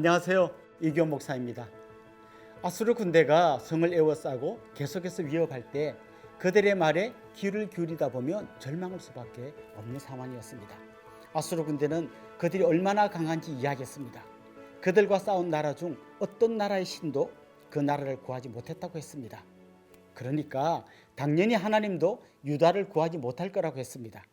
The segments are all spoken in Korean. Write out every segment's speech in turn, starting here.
안녕하세요. 이교 목사입니다. 아수르 군대가 성을 에워싸고 계속해서 위협할 때 그들의 말에 귀를 기울이다 보면 절망할 수밖에 없는 상황이었습니다. 아수르 군대는 그들이 얼마나 강한지 이야기했습니다. 그들과 싸운 나라 중 어떤 나라의 신도 그 나라를 구하지 못했다고 했습니다. 그러니까 당연히 하나님도 유다를 구하지 못할 거라고 했습니다.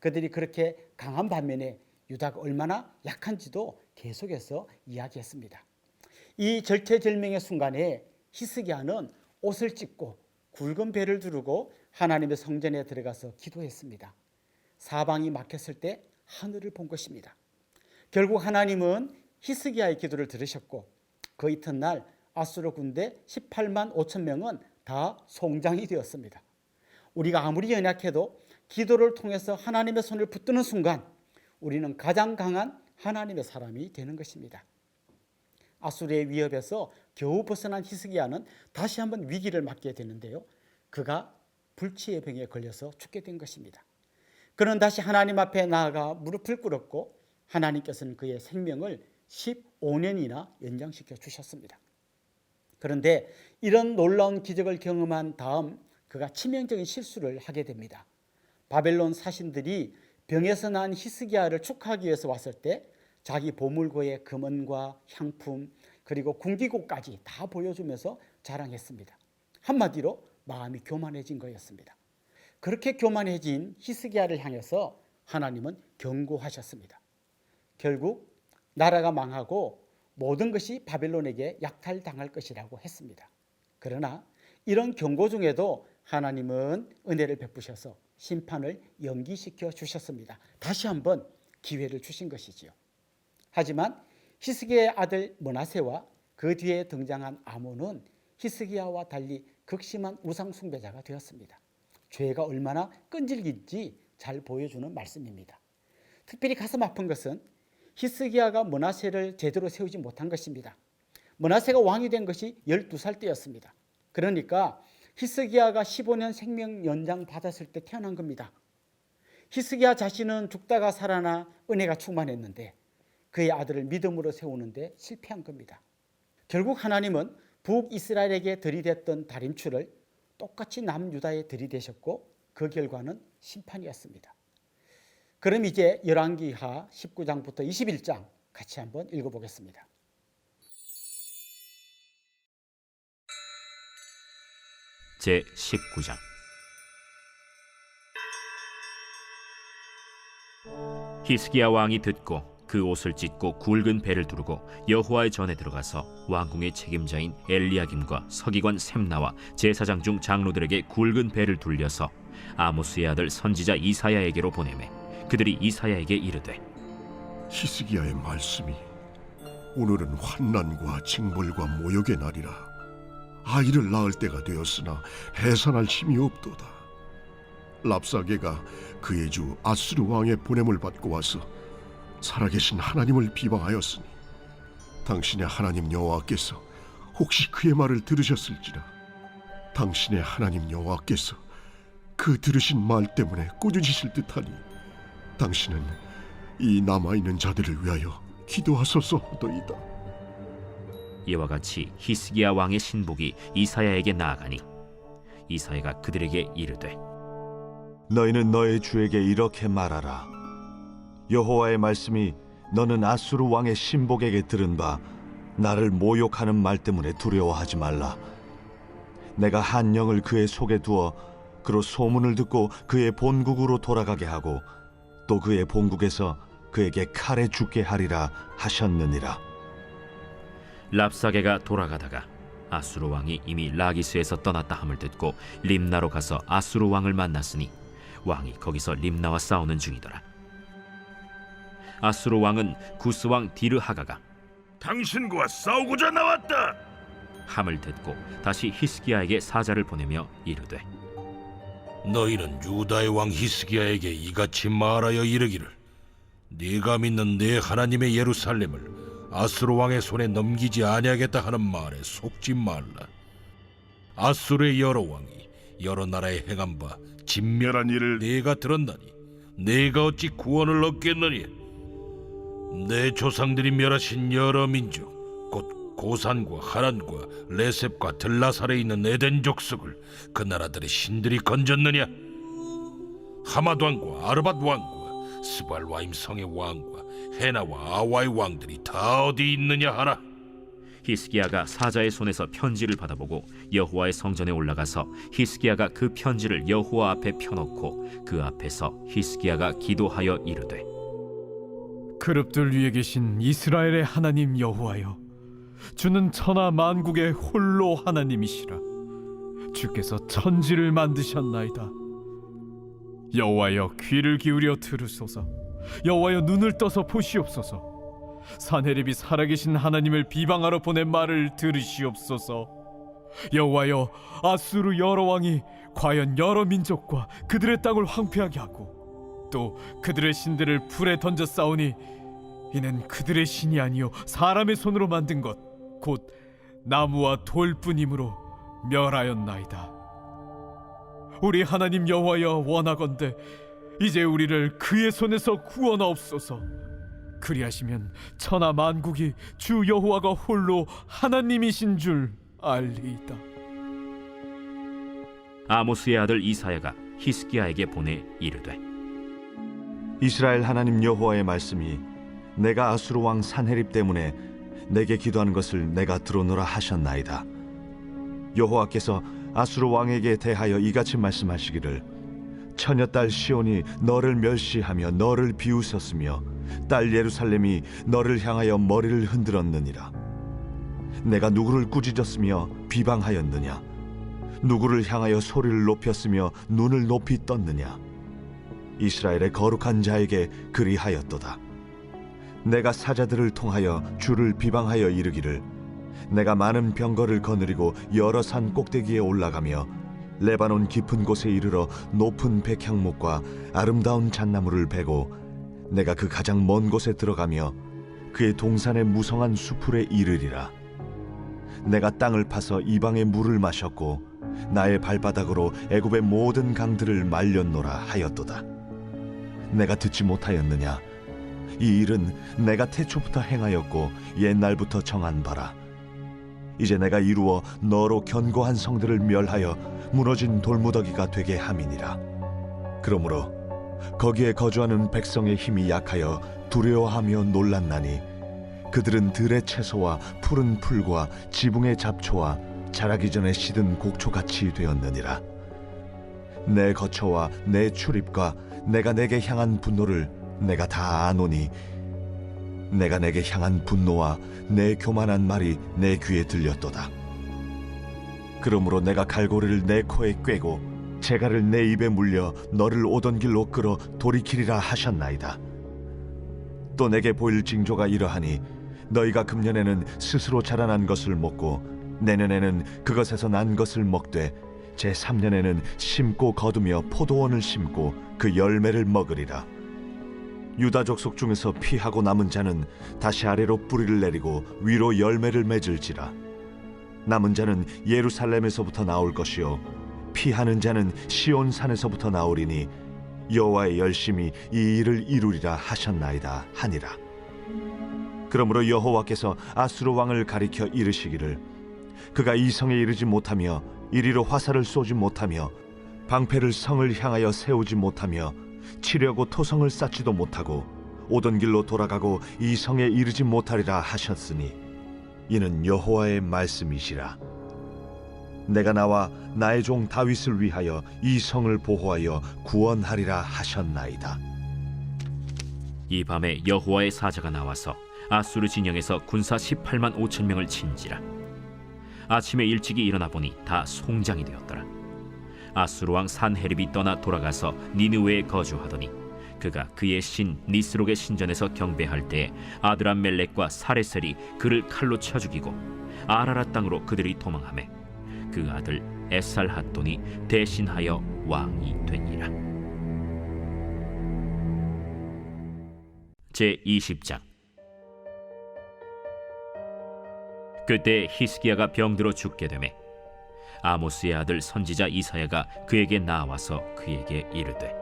그들이 그렇게 강한 반면에 유다가 얼마나 약한지도 계속해서 이야기했습니다. 이 절체절명의 순간에 히스기야는 옷을 찢고 굵은 배를 두르고 하나님의 성전에 들어가서 기도했습니다. 사방이 막혔을 때 하늘을 본 것입니다. 결국 하나님은 히스기야의 기도를 들으셨고 그 이튿날 아수르 군대 18만 5천 명은 다 송장이 되었습니다. 우리가 아무리 연약해도 기도를 통해서 하나님의 손을 붙드는 순간 우리는 가장 강한 하나님의 사람이 되는 것입니다. 아수르의 위협에서 겨우 벗어난 히스기야는 다시 한번 위기를 맞게 되는데요. 그가 불치의 병에 걸려서 죽게 된 것입니다. 그는 다시 하나님 앞에 나아가 무릎을 꿇었고 하나님께서는 그의 생명을 15년이나 연장시켜 주셨습니다. 그런데 이런 놀라운 기적을 경험한 다음 그가 치명적인 실수를 하게 됩니다. 바벨론 사신들이 병에서 난 히스기야를 축하하기 위해서 왔을 때 자기 보물고의 금은과 향품 그리고 궁기곡까지 다 보여주면서 자랑했습니다. 한마디로 마음이 교만해진 거였습니다. 그렇게 교만해진 히스기야를 향해서 하나님은 경고하셨습니다. 결국 나라가 망하고 모든 것이 바벨론에게 약탈당할 것이라고 했습니다. 그러나 이런 경고 중에도 하나님은 은혜를 베푸셔서 심판을 연기시켜 주셨습니다. 다시 한번 기회를 주신 것이지요. 하지만 히스기야의 아들 머나세와 그 뒤에 등장한 아몬은 히스기야와 달리 극심한 우상 숭배자가 되었습니다. 죄가 얼마나 끈질긴지 잘 보여주는 말씀입니다. 특별히 가슴 아픈 것은 히스기야가 머나세를 제대로 세우지 못한 것입니다. 머나세가 왕이 된 것이 12살 때였습니다. 그러니까 히스기야가 15년 생명 연장 받았을 때 태어난 겁니다. 히스기야 자신은 죽다가 살아나 은혜가 충만했는데 그의 아들을 믿음으로 세우는데 실패한 겁니다. 결국 하나님은 북이스라엘에게 들이댔던 다림추를 똑같이 남유다에 들이대셨고 그 결과는 심판이었습니다. 그럼 이제 열왕기하 19장부터 21장 같이 한번 읽어보겠습니다. 제 19장. 히스기야 왕이 듣고 그 옷을 찢고 굵은 배를 두르고 여호와의 전에 들어가서 왕궁의 책임자인 엘리야김과 서기관 셈나와 제사장 중 장로들에게 굵은 배를 둘려서 아모스의 아들 선지자 이사야에게로 보내매 그들이 이사야에게 이르되 히스기야의 말씀이 오늘은 환난과 징벌과 모욕의 날이라 아이를 낳을 때가 되었으나 해산할 힘이 없도다 랍사게가 그의 주 아수르 왕의 보냄을 받고 와서 살아계신 하나님을 비방하였으니 당신의 하나님 여호와께서 혹시 그의 말을 들으셨을지라 당신의 하나님 여호와께서 그 들으신 말 때문에 꾸짖으실 듯하니 당신은 이 남아 있는 자들을 위하여 기도하소서 하더이다. 이와 같이 히스기야 왕의 신복이 이사야에게 나아가니 이사야가 그들에게 이르되 너희는 너의 주에게 이렇게 말하라. 여호와의 말씀이 너는 아수르 왕의 신복에게 들은 바 나를 모욕하는 말 때문에 두려워하지 말라. 내가 한 영을 그의 속에 두어 그로 소문을 듣고 그의 본국으로 돌아가게 하고 또 그의 본국에서 그에게 칼에 죽게 하리라 하셨느니라. 랍사게가 돌아가다가 아수르 왕이 이미 라기스에서 떠났다 함을 듣고 림나로 가서 아수르 왕을 만났으니 왕이 거기서 림나와 싸우는 중이더라. 아수르 왕은 구스 왕 디르하가가 당신과 싸우고자 나왔다. 함을 듣고 다시 히스기야에게 사자를 보내며 이르되 너희는 유다의 왕 히스기야에게 이같이 말하여 이르기를 네가 믿는 내 하나님의 예루살렘을 아수르 왕의 손에 넘기지 아니하겠다 하는 말에 속지 말라. 아수르의 여러 왕이 여러 나라에 행한 바 진멸한 일을 네가 들었나니 네가 어찌 구원을 얻겠느냐? 내 조상들이 멸하신 여러 민족 곧 고산과 하란과 레셉과 들라살에 있는 에덴 족속을 그 나라들의 신들이 건졌느냐 하맛 왕과 아르밧 왕과 스발와임 성의 왕과 헤나와 아와의 왕들이 다 어디 있느냐 하라 히스기야가 사자의 손에서 편지를 받아보고 여호와의 성전에 올라가서 히스기야가 그 편지를 여호와 앞에 펴놓고 그 앞에서 히스기야가 기도하여 이르되 그룹들 위에 계신 이스라엘의 하나님 여호와여 주는 천하 만국의 홀로 하나님이시라. 주께서 천지를 만드셨나이다. 여호와여 귀를 기울여 들으소서 여호와여 눈을 떠서 보시옵소서 산헤립이 살아계신 하나님을 비방하러 보낸 말을 들으시옵소서 여호와여 아수르 여러 왕이 과연 여러 민족과 그들의 땅을 황폐하게 하고 또 그들의 신들을 불에 던져 싸우니 이는 그들의 신이 아니요 사람의 손으로 만든 것 곧 나무와 돌뿐이므로 멸하였나이다. 우리 하나님 여호와여 원하건대 이제 우리를 그의 손에서 구원하옵소서. 그리하시면 천하 만국이 주 여호와가 홀로 하나님이신 줄 알리이다. 아모스의 아들 이사야가 히스기야에게 보내 이르되 이스라엘 하나님 여호와의 말씀이 내가 아수르 왕 산헤립 때문에 내게 기도하는 것을 내가 들어노라 하셨나이다. 여호와께서 아수르 왕에게 대하여 이같이 말씀하시기를 처녀 딸 시온이 너를 멸시하며 너를 비웃었으며 딸 예루살렘이 너를 향하여 머리를 흔들었느니라. 내가 누구를 꾸짖었으며 비방하였느냐? 누구를 향하여 소리를 높였으며 눈을 높이 떴느냐? 이스라엘의 거룩한 자에게 그리하였도다. 내가 사자들을 통하여 주를 비방하여 이르기를 내가 많은 병거를 거느리고 여러 산 꼭대기에 올라가며 레바논 깊은 곳에 이르러 높은 백향목과 아름다운 잣나무를 베고 내가 그 가장 먼 곳에 들어가며 그의 동산의 무성한 수풀에 이르리라. 내가 땅을 파서 이방의 물을 마셨고 나의 발바닥으로 애굽의 모든 강들을 말렸노라 하였도다. 내가 듣지 못하였느냐? 이 일은 내가 태초부터 행하였고 옛날부터 정한 바라 이제 내가 이루어 너로 견고한 성들을 멸하여 무너진 돌무더기가 되게 함이니라. 그러므로 거기에 거주하는 백성의 힘이 약하여 두려워하며 놀랐나니 그들은 들의 채소와 푸른 풀과 지붕의 잡초와 자라기 전에 시든 곡초같이 되었느니라. 내 거처와 내 출입과 내가 내게 향한 분노를 내가 다 아노니 내가 내게 향한 분노와 내 교만한 말이 내 귀에 들렸도다. 그러므로 내가 갈고리를 내 코에 꿰고 재갈을 내 입에 물려 너를 오던 길로 끌어 돌이키리라 하셨나이다. 또 내게 보일 징조가 이러하니 너희가 금년에는 스스로 자라난 것을 먹고 내년에는 그것에서 난 것을 먹되 제 3년에는 심고 거두며 포도원을 심고 그 열매를 먹으리라. 유다 족속 중에서 피하고 남은 자는 다시 아래로 뿌리를 내리고 위로 열매를 맺을지라. 남은 자는 예루살렘에서부터 나올 것이요 피하는 자는 시온 산에서부터 나오리니 여호와의 열심히 이 일을 이루리라 하셨나이다 하니라. 그러므로 여호와께서 아수르 왕을 가리켜 이르시기를 그가 이 성에 이르지 못하며 이리로 화살을 쏘지 못하며 방패를 성을 향하여 세우지 못하며 치려고 토성을 쌓지도 못하고 오던 길로 돌아가고 이 성에 이르지 못하리라 하셨으니 이는 여호와의 말씀이시라. 내가 나와 나의 종 다윗을 위하여 이 성을 보호하여 구원하리라 하셨나이다. 이 밤에 여호와의 사자가 나와서 아수르 진영에서 군사 18만 5천 명을 친지라. 아침에 일찍이 일어나 보니 다 송장이 되었더라 아수르 왕 산헤립이 떠나 돌아가서 니느웨에 거주하더니 그가 그의 신 니스록의 신전에서 경배할 때 아드람 멜렉과 사레셀이 그를 칼로 쳐 죽이고 아라라 땅으로 그들이 도망하매 그 아들 에살 핫돈이 대신하여 왕이 되니라. 제 20장. 그때 히스기야가 병들어 죽게 되매 아모스의 아들 선지자 이사야가 그에게 나와서 그에게 이르되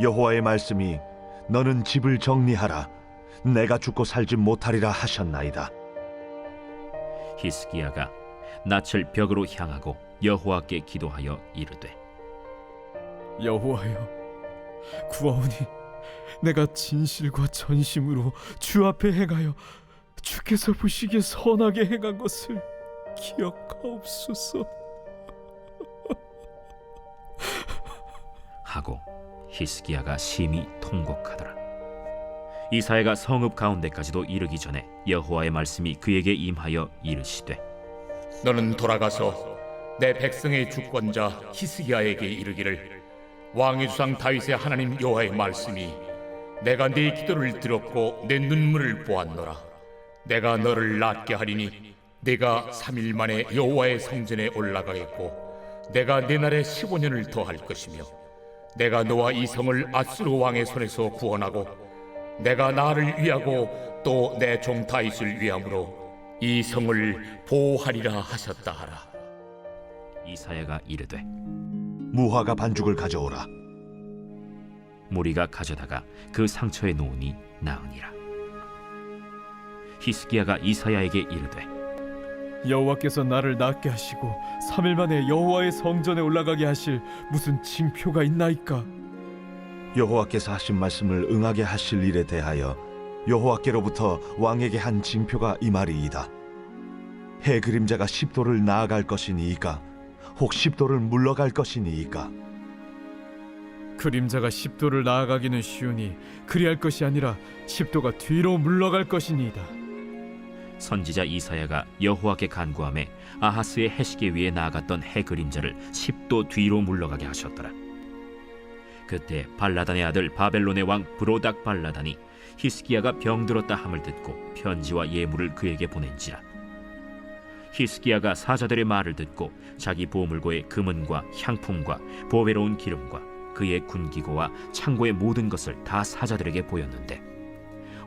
여호와의 말씀이 너는 집을 정리하라 내가 죽고 살지 못하리라 하셨나이다. 히스기야가 낯을 벽으로 향하고 여호와께 기도하여 이르되 여호와여 구하오니 내가 진실과 전심으로 주 앞에 행하여 주께서 보시기에 선하게 행한 것을 기억하옵소서. 하고 히스기야가 심히 통곡하더라. 이사야가 성읍 가운데까지도 이르기 전에 여호와의 말씀이 그에게 임하여 이르시되 너는 돌아가서 내 백성의 주권자 히스기야에게 이르기를 왕의 주상 다윗의 하나님 여호와의 말씀이 내가 네 기도를 들었고 내 눈물을 보았노라 내가 너를 낫게 하리니 네가 3일 만에 여호와의 성전에 올라가겠고 내가 내 날에 15년을 더할 것이며 내가 너와 이 성을 아수르 왕의 손에서 구원하고 내가 나를 위하고 또 내 종 다윗을 위함으로 이 성을 보호하리라 하셨다 하라. 이사야가 이르되 무화과 반죽을 가져오라. 무리가 가져다가 그 상처에 놓으니 나으니라. 히스기야가 이사야에게 이르되 여호와께서 나를 낫게 하시고 3일 만에 여호와의 성전에 올라가게 하실 무슨 징표가 있나이까? 여호와께서 하신 말씀을 응하게 하실 일에 대하여 여호와께로부터 왕에게 한 징표가 이 말이이다. 해 그림자가 십도를 나아갈 것이니이까 혹 십도를 물러갈 것이니이까 그림자가 10도를 나아가기는 쉬우니 그리할 것이 아니라 10도가 뒤로 물러갈 것이니이다. 선지자 이사야가 여호와께 간구함에 아하스의 해시계 위에 나아갔던 해 그림자를 10도 뒤로 물러가게 하셨더라. 그때 발라단의 아들 바벨론의 왕 브로닥 발라단이 히스기야가 병들었다 함을 듣고 편지와 예물을 그에게 보낸지라. 히스기야가 사자들의 말을 듣고 자기 보물고의 금은과 향품과 보배로운 기름과 그의 군기고와 창고의 모든 것을 다 사자들에게 보였는데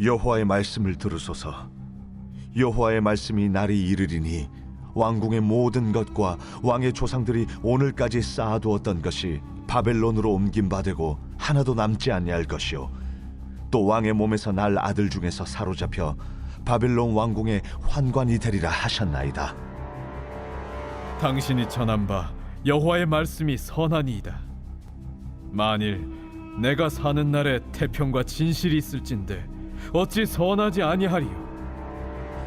여호와의 말씀을 들으소서. 여호와의 말씀이 날이 이르리니 왕궁의 모든 것과 왕의 조상들이 오늘까지 쌓아두었던 것이 바벨론으로 옮긴 바 되고 하나도 남지 아니할 것이요. 또 왕의 몸에서 날 아들 중에서 사로잡혀 바벨론 왕궁의 환관이 되리라 하셨나이다. 당신이 전한 바 여호와의 말씀이 선하니이다. 만일 내가 사는 날에 태평과 진실이 있을진데 어찌 선하지 아니하리요?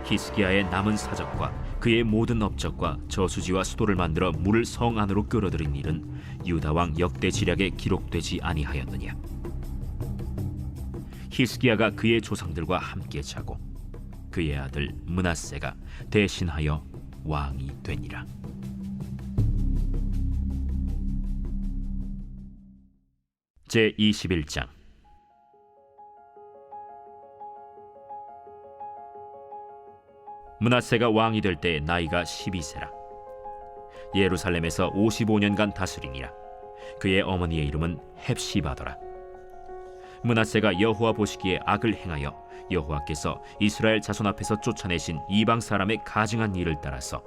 히스기야의 남은 사적과 그의 모든 업적과 저수지와 수도를 만들어 물을 성 안으로 끌어들인 일은 유다 왕 역대 지략에 기록되지 아니하였느냐? 히스기야가 그의 조상들과 함께 자고 그의 아들 문하세가 대신하여 왕이 되니라. 제 21장 문하세가 왕이 될때 나이가 12세라. 예루살렘에서 55년간 다스리니라. 그의 어머니의 이름은 헵시바더라. 문하세가 여호와 보시기에 악을 행하여 여호와께서 이스라엘 자손 앞에서 쫓아내신 이방 사람의 가증한 일을 따라서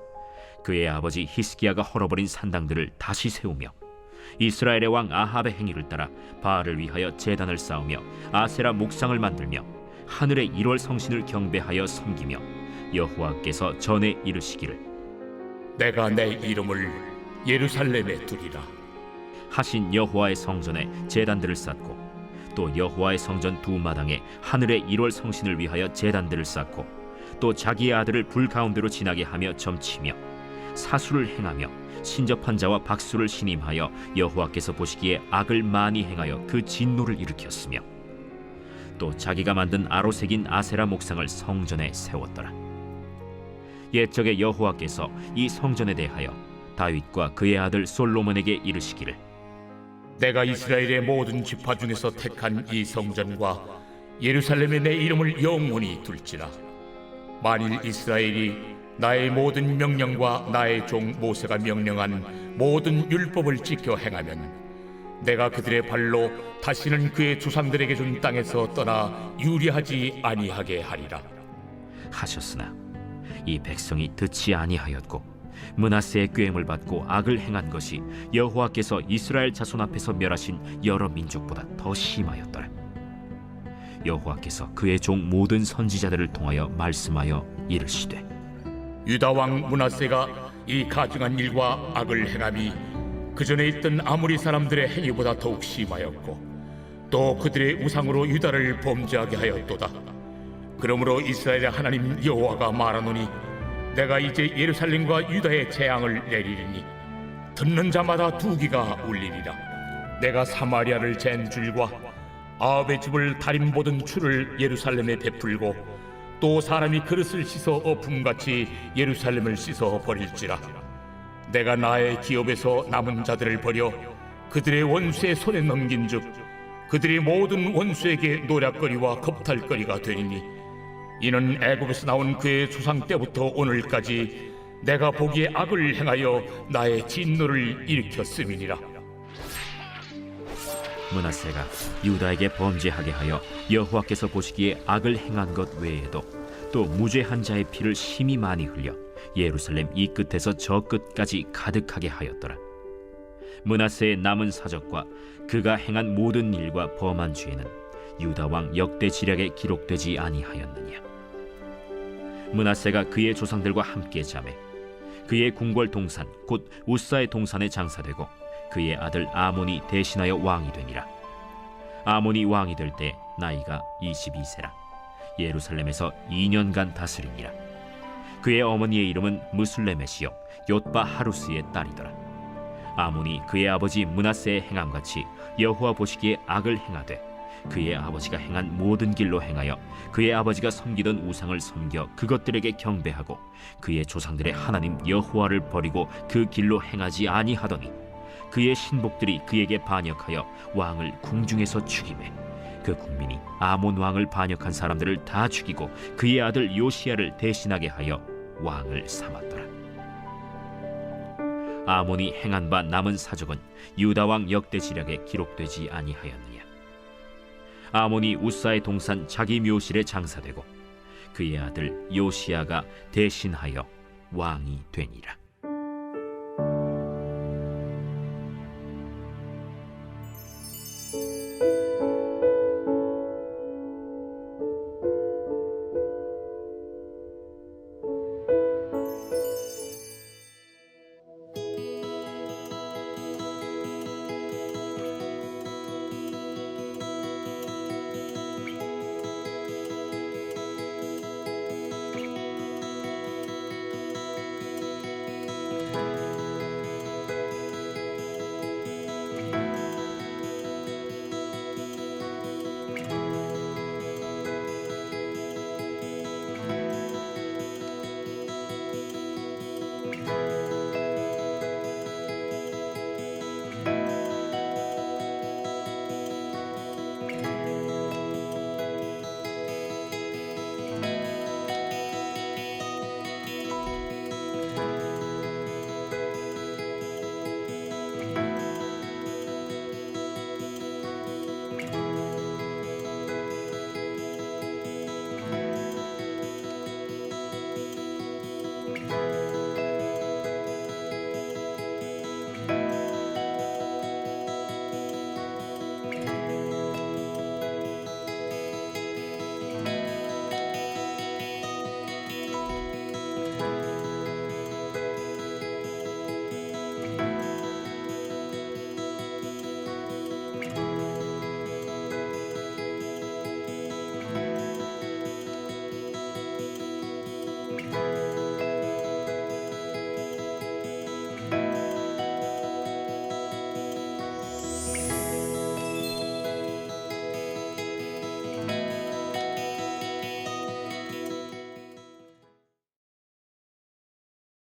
그의 아버지 히스기야가 헐어버린 산당들을 다시 세우며 이스라엘의 왕 아합의 행위를 따라 바알을 위하여 제단을 쌓으며 아세라 목상을 만들며 하늘의 일월 성신을 경배하여 섬기며 여호와께서 전에 이르시기를 내가 내 이름을 예루살렘에 두리라. 하신 여호와의 성전에 제단들을 쌓고 또 여호와의 성전 두 마당에 하늘의 일월 성신을 위하여 제단들을 쌓고 또 자기의 아들을 불 가운데로 지나게 하며 점치며 사수를 행하며 신접한 자와 박수를 신임하여 여호와께서 보시기에 악을 많이 행하여 그 진노를 일으켰으며 또 자기가 만든 아로색인 아세라 목상을 성전에 세웠더라. 옛적에 여호와께서 이 성전에 대하여 다윗과 그의 아들 솔로몬에게 이르시기를. 내가 이스라엘의 모든 지파 중에서 택한 이 성전과 예루살렘에 내 이름을 영원히 둘지라. 만일 이스라엘이 나의 모든 명령과 나의 종 모세가 명령한 모든 율법을 지켜 행하면 내가 그들의 발로 다시는 그의 조상들에게 준 땅에서 떠나 유리하지 아니하게 하리라. 하셨으나 이 백성이 듣지 아니하였고 문하세의 꾀임을 받고 악을 행한 것이 여호와께서 이스라엘 자손 앞에서 멸하신 여러 민족보다 더 심하였더라. 여호와께서 그의 종 모든 선지자들을 통하여 말씀하여 이르시되 유다 왕 문하세가 이 가증한 일과 악을 행함이 그 전에 있던 아무리 사람들의 행위보다 더욱 심하였고 또 그들의 우상으로 유다를 범죄하게 하였도다. 그러므로 이스라엘의 하나님 여호와가 말하노니 내가 이제 예루살렘과 유다의 재앙을 내리리니 듣는 자마다 두기가 울리리라. 내가 사마리아를 잰 줄과 아합의 집을 다림 보던 줄을 예루살렘에 베풀고 또 사람이 그릇을 씻어 어품같이 예루살렘을 씻어 버릴지라 내가 나의 기업에서 남은 자들을 버려 그들의 원수의 손에 넘긴즉 그들의 모든 원수에게 노략거리와 겁탈거리가 되리니 이는 애굽에서 나온 그의 조상 때부터 오늘까지 내가 보기에 악을 행하여 나의 진노를 일으켰음이니라 문하세가 유다에게 범죄하게 하여 여호와께서 보시기에 악을 행한 것 외에도 또 무죄한 자의 피를 심히 많이 흘려 예루살렘 이 끝에서 저 끝까지 가득하게 하였더라. 문하세의 남은 사적과 그가 행한 모든 일과 범한 죄는 유다 왕 역대 지략에 기록되지 아니하였느냐. 문하세가 그의 조상들과 함께 자매 그의 궁궐 동산 곧 우사의 동산에 장사되고 그의 아들 아몬이 대신하여 왕이 되니라. 아몬이 왕이 될 때 나이가 22세라. 예루살렘에서 2년간 다스리니라. 그의 어머니의 이름은 무슬레메시요 옅바 하루스의 딸이더라. 아몬이 그의 아버지 문하세의 행함같이 여호와 보시기에 악을 행하되 그의 아버지가 행한 모든 길로 행하여 그의 아버지가 섬기던 우상을 섬겨 그것들에게 경배하고 그의 조상들의 하나님 여호와를 버리고 그 길로 행하지 아니하더니 그의 신복들이 그에게 반역하여 왕을 궁중에서 죽이매 그 국민이 아몬 왕을 반역한 사람들을 다 죽이고 그의 아들 요시야를 대신하게 하여 왕을 삼았더라. 아몬이 행한 바 남은 사적은 유다 왕 역대 지략에 기록되지 아니하였느냐. 아몬이 우사의 동산 자기 묘실에 장사되고 그의 아들 요시야가 대신하여 왕이 되니라.